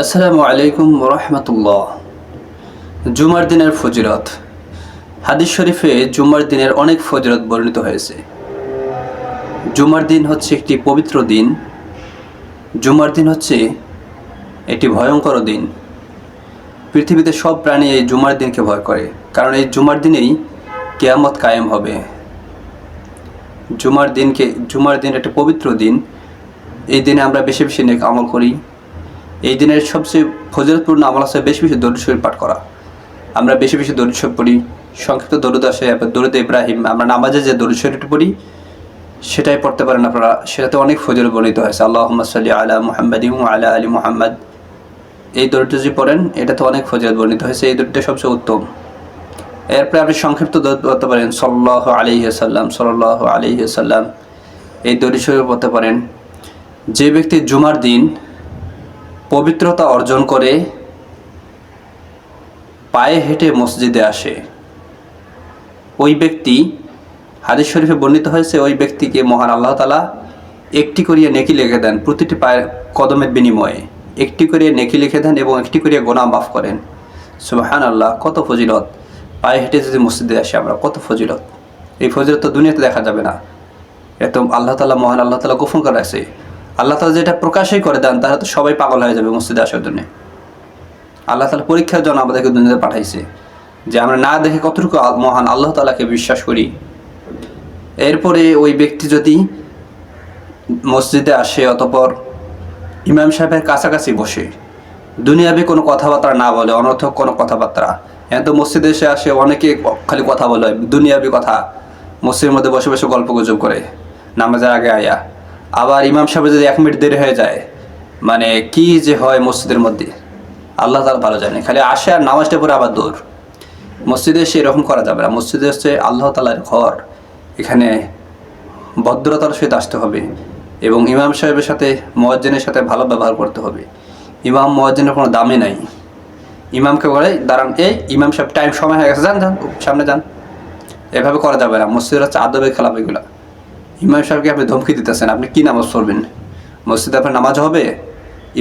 আসসালামু আলাইকুম রহমতুল্লাহ। জুমার দিনের ফজিলত। হাদিস শরীফে জুমার দিনের অনেক ফজিলত বর্ণিত হয়েছে। জুমার দিন হচ্ছে একটি পবিত্র দিন। জুমার দিন হচ্ছে একটি ভয়ঙ্কর দিন। পৃথিবীতে সব প্রাণী এই জুমার দিনকে ভয় করে, কারণ এই জুমার দিনেই কেয়ামত কায়েম হবে। জুমার দিনকে জুমার দিন একটা পবিত্র দিন। এই দিনে আমরা বেশি বেশি নেক আমল করি। এই দিনের সবচেয়ে ফজিলতপূর্ণ আমল আছে বেশি বেশি দরুদ শরীফ পাঠ করা। আমরা বেশি বেশি দরুদ শরীফ পড়ি, সংক্ষিপ্ত দরুদ আসে দরুদ ইব্রাহিম, আমরা নামাজে যে দরুদ শরীফটি পড়ি, সেটাই পড়তে পারেন আপনারা, সেটাতে অনেক ফজল বর্ণিত হয়েছে। আল্লাহ সাল্লি আলা মুহাম্মদ আলা আলী মুহাম্মদ। এই দরুদটা যে পড়েন, এটাতে অনেক ফজিলত বর্ণিত হয়েছে, এই দরুদটা সবচেয়ে উত্তম। এরপরে আপনি সংক্ষিপ্ত দরুদ পড়তে পারেন সাল্লাহ আলিহি সাল্লাম সাল্লাহ আলিহি সাল্লাম এই দরুদ শরীফ পড়তে পারেন। যে ব্যক্তি জুমার দিন পবিত্রতা অর্জন করে পায়ে হেঁটে মসজিদে আসে। ওই ব্যক্তি, হাদিস শরীফে বর্ণিত হয়েছে, ওই ব্যক্তিকে মহান আল্লাহ তালা একটি করিয়া নেকি লিখে দেন প্রতিটি পায়ের কদমের বিনিময়ে। একটি করিয়া নেকি লিখে দেন এবং একটি করিয়া গোনা মাফ করেন। সুবাহান আল্লাহ কত ফজিলত। পায়ে হেঁটে যদি মসজিদে আসে আমরা, কত ফজিলত। এই ফজিলত তো দুনিয়াতে দেখা যাবে না। এত আল্লাহ তালা মহান আল্লাহ তালা গোপন করে আছে। আল্লাহ তালা যেটা প্রকাশই করে দেন, তাহলে তো সবাই পাগল হয়ে যাবে মসজিদে আসার জন্য। আল্লাহ তালা পরীক্ষার জন্য আমাদেরকে দুনিয়াতে পাঠাইছে। যে আমরা না দেখে কতটুকু মহান আল্লাহ তালাকে বিশ্বাস করি। এরপরে ওই ব্যক্তি যদি মসজিদে আসে অতপর ইমাম সাহেবের কাছাকাছি বসে, দুনিয়াবি কোনো কথাবার্তা না বলে, অনর্থক কোনো কথাবার্তা। এত মসজিদে এসে আসে, অনেকে খালি কথা বলে, দুনিয়াবি কথা। মসজিদের মধ্যে বসে বসে গল্প গুজব করে। নামাজের আগে আয়া। আবার ইমাম সাহেব যদি এক মিনিট দেরি হয়ে যায় মানে কি যে হয় মসজিদের মধ্যে? আল্লাহ তালা ভালো জানে খালি আসে আর নামাজটা পরে আবার দৌড়। মসজিদে এসে এরকম করা যাবে না। মসজিদে হচ্ছে আল্লাহ তালার ঘর। এখানে ভদ্রতার সহিত আসতে হবে এবং ইমাম সাহেবের সাথে মহাজ্জেনের সাথে ভালো ব্যবহার করতে হবে। ইমাম মহাজ্জেনের কোনো দামে নাই। ইমামকে বলে, দাঁড়ান, এই ইমাম সাহেব টাইম সময় হয়ে গেছে, যান যান, সামনে যান। এভাবে করা যাবে না। মসজিদের হচ্ছে আদবের খেলাপ এগুলো। ইমাম সাহেবকে আপনি ধমকি দিতেছেন, আপনি কি নামাজ পড়বেন? মসজিদে আপনার নামাজ হবে?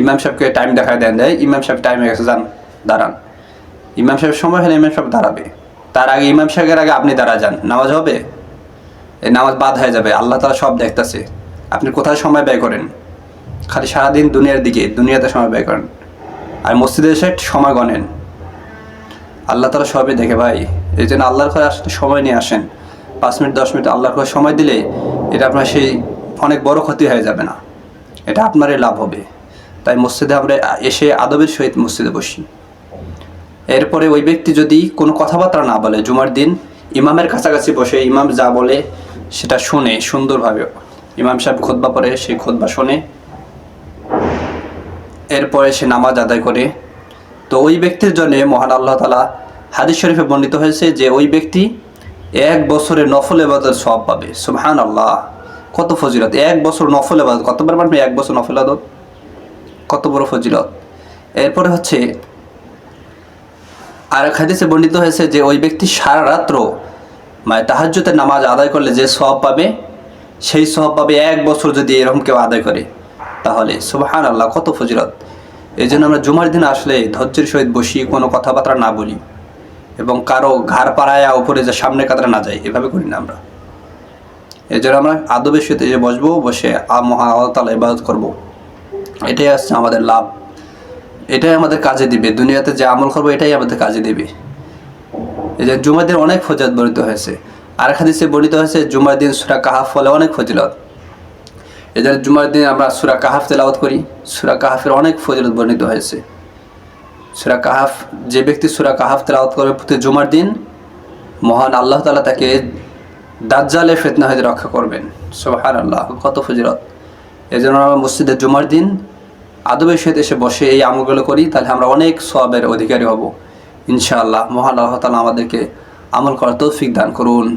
ইমাম সাহেবকে টাইম দেখায় দেন, দেয়, ইমাম সাহেব টাইমে গেছে, যান, দাঁড়ান। ইমাম সাহেব সময় হলে ইমাম সাহেব দাঁড়াবে। তার আগে ইমাম সাহেবের আগে আপনি দাঁড়া যান। নামাজ হবে? এই নামাজ বাদ হয়ে যাবে, আল্লাহ তালা সব দেখতেছে। আপনি কোথায় সময় ব্যয় করেন? খালি সারাদিন দুনিয়ার দিকে, দুনিয়াতে সময় ব্যয় করেন। আর মসজিদে এসে সময় গণেন। আল্লাহ তালা সবই দেখে ভাই। এই জন্য আল্লাহর ঘরে আসতে সময় নিয়ে আসেন। পাঁচ মিনিট, দশ মিনিট আল্লাহর ঘরে সময় দিলে এটা আপনার সেই অনেক বড় ক্ষতি হয়ে যাবে না। এটা আপনারই লাভ হবে। তাই মসজিদে আমরা এসে আদবের সহিত মসজিদে বসি। এরপরে ওই ব্যক্তি যদি কোনো কথাবার্তা না বলে, জুমার দিন ইমামের কাছাকাছি বসে, ইমাম যা বলে সেটা শুনে, সুন্দরভাবে ইমাম সাহেব খোদবা পরে সেই খোদবা শোনে, এরপরে সে নামাজ আদায় করে। তো ওই ব্যক্তির জন্য মহান আল্লাহ তালা হাদিস শরীফে বর্ণিত হয়েছে যে ওই ব্যক্তি এক বছরে নফল এবাদত সব পাবে। সুবহান আল্লাহ কত ফজিলত। এক বছর নফল এবাদত। কতবার পারবে এক বছর নফল আদত কত বড় ফজিলত। এরপরে হচ্ছে আর এক হাদিসে বর্ণিত হয়েছে যে, ওই ব্যক্তি সারা রাত্র মানে তাহাজ্যতের নামাজ আদায় করলে যে সব পাবে, সেই সব পাবে এক বছর যদি এরকম কেউ আদায় করে। তাহলে সুবাহান আল্লাহ কত ফজিলত। এই জন্য আমরা জুমার দিন আসলে ধৈর্যের সহিত বসি, কোনো কথাবার্তা না বলি। এবং কারও ঘাড় পাড়ায়া উপরে যে সামনে কাতারে না যায়, এভাবে করি না আমরা। এই জন্য আমরা আদবের সহিত যে বসবো, বসে আ মহা আল্লাহ তালা ইবাদত করব। এটাই আসছে আমাদের লাভ। এটাই আমাদের কাজে দিবে। দুনিয়াতে যে আমল করব, এটাই আমাদের কাজে দিবে। এই যে জুমার দিন অনেক ফজিলত বর্ণিত হয়েছে। আর হাদিসে বর্ণিত হয়েছে, জুমার দিন সুরা কাহাফ ফলে অনেক ফজিলত। জন্য জুমার দিন আমরা সুরা কাহাফ তেলাওয়াত করি। সুরা কাহাফের অনেক ফজিলত বর্ণিত হয়েছে। সুরা কাহাফ, যে ব্যক্তি সুরা কাহাফ তেলাওয়াত করবে প্রতি জুমার দিন, মহান আল্লাহ তালা তাকে দাজ্জালে ফেতনা হয়ে রক্ষা করবেন। সোহান আল্লাহ কত ফজিলত। এই জন্য আমরা মসজিদের জুমার দিন আদবের সাথে এসে বসে এই আমলগুলো করি, তাহলে আমরা অনেক সবের অধিকারী হব। ইনশাআল্লাহ, মহান আল্লাহ তালা আমাদেরকে আমল করার তৌফিক দান করুন।